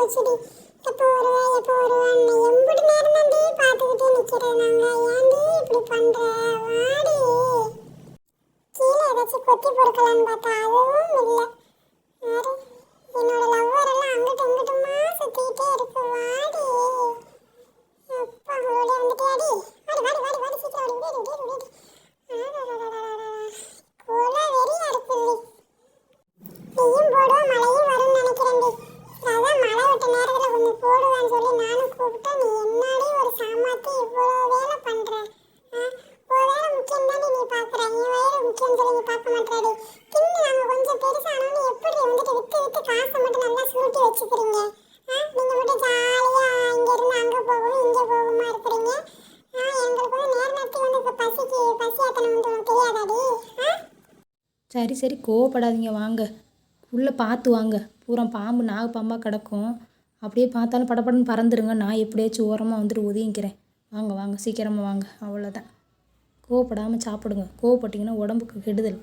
போச்சுடி எப்போ வருவேன் எப்போ வருவான்னு எம்பிட்டு நேரம் தாண்டி பார்த்துக்கிட்டே நிற்கிறேன் நாங்கள் ஏன்டி இப்படி பண்ணுற வாடி. கீழே ஏதாச்சும் கொத்தி பொறுக்கலான்னு பார்த்தா அதுவும் இல்லை. கூப்பிட்டா நீ என்னாடி ஒரு சாமாத்தி இவ்வளோ வேலை ஆ? வேலை முக்கியம் தானே நீ பார்க்குற என் வேலை முக்கியம் சொல்லி நீ பார்க்க மாட்டாடி தின்னு நாங்கள் கொஞ்சம் பெருசானோன்னு எப்படி வந்துட்டு விட்டு விட்டு காசை மட்டும் நல்லா சூட்டி வச்சுக்கிறீங்க? ஆ? நீங்கள் மட்டும் ஜாலியாக இங்கேருந்து அங்கே போகவும் இங்கே போகுமா இருக்கிறீங்க? எங்களுக்கு வந்து நேர நேரத்துக்கு வந்து இப்போ பசிக்கு வந்து தெரியாதாடி? ஆ? சரி சரி கோவப்படாதீங்க. வாங்க. உள்ளே பார்த்து வாங்க. பூரா பாம்பு நாகப்பாம்பாக கிடக்கும். அப்படியே பார்த்தாலும் படபடன்னு பறந்துருங்க. நான் எப்படியாச்சும் ஓரமாக வந்துட்டு ஒதுங்கிக்கிறேன். வாங்க வாங்க சீக்கிரமாக வாங்க. அவ்வளோதான் கோவப்படாமல் சாப்பிடுங்க. கோவப்பட்டீங்கன்னா உடம்புக்கு கெடுதல்.